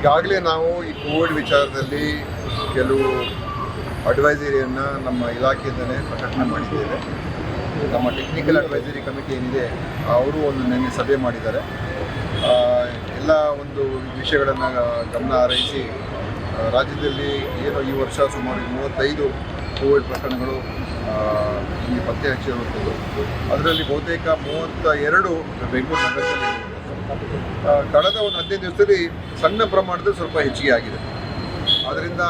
ಈಗಾಗಲೇ ನಾವು ಈ ಕೋವಿಡ್ ವಿಚಾರದಲ್ಲಿ ಕೆಲವು ಅಡ್ವೈಸರಿಯನ್ನು ನಮ್ಮ ಇಲಾಖೆಯಿಂದಲೇ ಪ್ರಕಟಣೆ ಮಾಡಿದ್ದೇವೆ. ನಮ್ಮ ಟೆಕ್ನಿಕಲ್ ಅಡ್ವೈಸರಿ ಕಮಿಟಿ ಏನಿದೆ, ಅವರು ಒಂದು ನಿನ್ನೆ ಸಭೆ ಮಾಡಿದ್ದಾರೆ. ಎಲ್ಲ ಒಂದು ವಿಷಯಗಳನ್ನು ಗಮನ ಹಾರೈಸಿ ರಾಜ್ಯದಲ್ಲಿ ಏನು ಈ ವರ್ಷ ಸುಮಾರು ಮೂವತ್ತೈದು ಕೋವಿಡ್ ಪ್ರಕರಣಗಳು ಇಲ್ಲಿ ಪತ್ತೆ ಹಚ್ಚಿರುವಂಥದ್ದು ಅದರಲ್ಲಿ ಬಹುತೇಕ ಮೂವತ್ತ ಎರಡು ಬೆಂಗಳೂರು ನಗರದಲ್ಲಿ ಕಳೆದ ಒಂದು ಹದಿನೈದು ದಿವಸದಲ್ಲಿ ಸಣ್ಣ ಪ್ರಮಾಣದಲ್ಲಿ ಸ್ವಲ್ಪ ಹೆಚ್ಚಿಗೆ ಆಗಿದೆ. ಅದರಿಂದ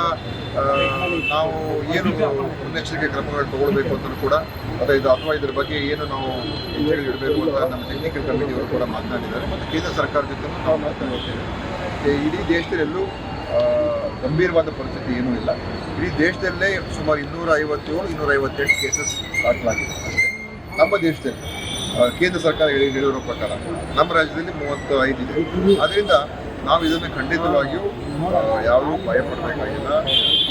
ನಾವು ಏನು ಮುನ್ನೆಚ್ಚರಿಕೆ ಕ್ರಮಗಳು ತಗೊಳ್ಬೇಕು ಅಂತ ಕೂಡ ಅದೇ ಇದು ಅಥವಾ ಇದರ ಬಗ್ಗೆ ಏನು ನಾವು ಹೇಳಿ ಇಡಬೇಕು ಅಂತ ನಮ್ಮ ಟೆಕ್ನಿಕಲ್ ಕಮಿಟಿಯವರು ಕೂಡ ಮಾತನಾಡಿದ್ದಾರೆ. ಮತ್ತು ಕೇಂದ್ರ ಸರ್ಕಾರ ಜೊತೆ ನಾವು ಮಾತನಾಡುತ್ತೇವೆ ಇಡೀ ದೇಶದಲ್ಲೆಲ್ಲೂ ಗಂಭೀರವಾದ ಪರಿಸ್ಥಿತಿ ಏನೂ ಇಲ್ಲ. ಇಡೀ ದೇಶದಲ್ಲೇ ಸುಮಾರು ಇನ್ನೂರ ಐವತ್ತೇಳು ಇನ್ನೂರ ಐವತ್ತೆಂಟು ಕೇಸಸ್ ದಾಖಲಾಗಿದೆ ನಮ್ಮ ದೇಶದಲ್ಲಿ. ಕೇಂದ್ರ ಸರ್ಕಾರ ಹೇಳಿ- ಹೇಳಿರೋ ಪ್ರಕಾರ ನಮ್ಮ ರಾಜ್ಯದಲ್ಲಿ ಮೂವತ್ತು ಐದು ಇದೆ. ಅದರಿಂದ ನಾವು ಇದನ್ನು ಖಂಡಿತವಾಗಿಯೂ ಯಾರು ಭಯಪಡಬೇಕಾಗಿಲ್ಲ.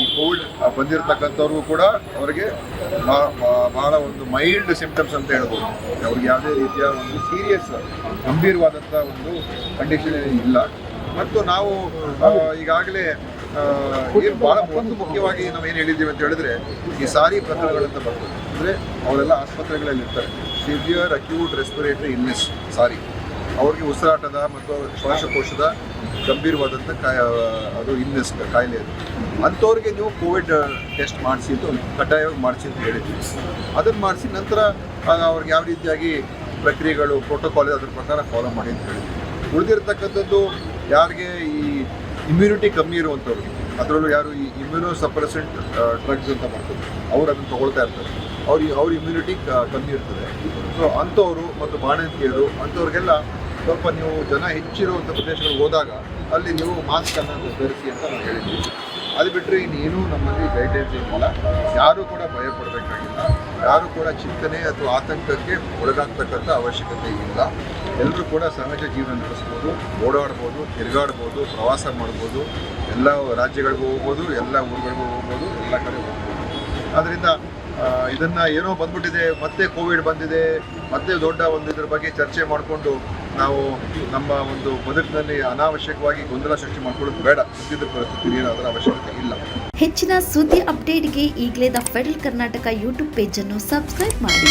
ಈ ಕೋವಿಡ್ ಬಂದಿರತಕ್ಕಂಥವ್ರಿಗೂ ಕೂಡ ಅವರಿಗೆ ಬಹಳ ಒಂದು ಮೈಲ್ಡ್ ಸಿಂಪ್ಟಮ್ಸ್ ಅಂತ ಹೇಳ್ಬೋದು. ಅವ್ರಿಗೆ ಯಾವುದೇ ರೀತಿಯ ಒಂದು ಸೀರಿಯಸ್, ಗಂಭೀರವಾದಂಥ ಒಂದು ಕಂಡೀಷನ್ ಇಲ್ಲ. ಮತ್ತು ನಾವು ಈಗಾಗಲೇ ಏನು ಭಾಳ ಒಂದು ಮುಖ್ಯವಾಗಿ ನಾವು ಏನು ಹೇಳಿದ್ದೀವಿ ಅಂತ ಹೇಳಿದ್ರೆ ಈ ಸಾರಿ ಪ್ರಕರಣಗಳಂತ ಬರ್ತದೆ ಅಂದರೆ ಅವರೆಲ್ಲ ಆಸ್ಪತ್ರೆಗಳಲ್ಲಿ ಇರ್ತಾರೆ severe acute respiratory illness sorry ಅವ್ರಿಗೆ ಉಸಿರಾಟದ ಮತ್ತು ಶ್ವಾಸಕೋಶದ ಗಂಭೀರವಾದಂಥ ಕಾಯ, ಅದು ಇಲ್ನೆಸ್ ಕಾಯಿಲೆ ಅದು. ಅಂಥವ್ರಿಗೆ ನೀವು ಕೋವಿಡ್ ಟೆಸ್ಟ್ ಮಾಡಿಸಿ ಅಂತ ಕಡ್ಡಾಯವಾಗಿ ಮಾಡಿಸಿ ಅಂತ ಹೇಳಿದ್ವಿ. ಅದನ್ನು ಮಾಡಿಸಿ ನಂತರ ಅವ್ರಿಗೆ ಯಾವ ರೀತಿಯಾಗಿ ಪ್ರಕ್ರಿಯೆಗಳು ಪ್ರೋಟೋಕಾಲ್ ಅದ್ರ ಪ್ರಕಾರ ಫಾಲೋ ಮಾಡಿ ಅಂತ ಹೇಳಿದ್ವಿ. ಉಳಿದಿರ್ತಕ್ಕಂಥದ್ದು ಯಾರಿಗೆ ಈ ಇಮ್ಯುನಿಟಿ ಕಮ್ಮಿ ಇರುವಂಥವ್ರು. ಅದರಲ್ಲೂ ಯಾರು ಈ ಇಮ್ಯುನೋ ಸಪ್ರೆಸೆಂಟ್ ಡ್ರಗ್ಸ್ ಅಂತ ಮಾಡ್ತಾರೆ. ಅವ್ರು ಅದನ್ನು ತೊಗೊಳ್ತಾ ಇರ್ತಾರೆ. ಅವ್ರಿಗೆ ಅವ್ರ ಇಮ್ಯುನಿಟಿ ಕಮ್ಮಿ ಇರ್ತದೆ. ಸೊ ಅಂಥವರು ಮತ್ತು ಬಾಣಂತಿಯರು, ಅಂಥವ್ರಿಗೆಲ್ಲ ಸ್ವಲ್ಪ ನೀವು ಜನ ಹೆಚ್ಚಿರುವಂಥ ಪ್ರದೇಶಗಳಿಗೆ ಹೋದಾಗ ಅಲ್ಲಿ ನೀವು ಮಾಸ್ಕನ್ನು ಧರಿಸಿ ಅಂತ ನಾವು ಹೇಳಿದ್ವಿ ಅದು ಬಿಟ್ಟರೆ ಇನ್ನೇನು ನಮ್ಮಲ್ಲಿ ಗೈಡೆನ್ಸ್ ಏನಿಲ್ಲ ಯಾರೂ ಕೂಡ ಭಯ ಪಡಬೇಕಾಗಿಲ್ಲ ಯಾರೂ ಕೂಡ ಚಿಂತನೆ ಅಥವಾ ಆತಂಕಕ್ಕೆ ಒಳಗಾಗ್ತಕ್ಕಂಥ ಅವಶ್ಯಕತೆ ಇಲ್ಲ. ಎಲ್ಲರೂ ಕೂಡ ಸಹಜ ಜೀವನ ನಡೆಸ್ಬೋದು, ಓಡಾಡ್ಬೋದು, ತಿರುಗಾಡ್ಬೋದು, ಪ್ರವಾಸ ಮಾಡ್ಬೋದು. ಎಲ್ಲ ರಾಜ್ಯಗಳಿಗೂ ಹೋಗ್ಬೋದು, ಎಲ್ಲ ಊರುಗಳಿಗೂ ಹೋಗ್ಬೋದು, ಎಲ್ಲ ಕಡೆ ಹೋಗ್ಬೋದು. ಆದ್ದರಿಂದ ಇದನ್ನು ಇದನ್ನ ಏನೋ ಬಂದ್ಬಿಟ್ಟಿದೆ, ಮತ್ತೆ ಕೋವಿಡ್ ಬಂದಿದೆ, ಮತ್ತೆ ದೊಡ್ಡ ಒಂದು ಇದ್ರ ಬಗ್ಗೆ ಚರ್ಚೆ ಮಾಡಿಕೊಂಡು ನಾವು ನಮ್ಮ ಒಂದು ಬದುಕಿನಲ್ಲಿ ಅನಾವಶ್ಯಕವಾಗಿ ಗೊಂದಲ ಸೃಷ್ಟಿ ಮಾಡ್ಕೊಳ್ಳೋದು ಬೇಡ. ಸದ್ಯದ ಪರಿಸ್ಥಿತಿ ಏನು ಅದರ ಅವಶ್ಯಕತೆ ಇಲ್ಲ. ಹೆಚ್ಚಿನ ಸುದ್ದಿ ಅಪ್ಡೇಟ್ಗೆ ಈಗಲೇ ದ ಫೆಡರಲ್ ಕರ್ನಾಟಕ ಯೂಟ್ಯೂಬ್ ಪೇಜನ್ನು ಸಬ್ಸ್ಕ್ರೈಬ್ ಮಾಡಿ.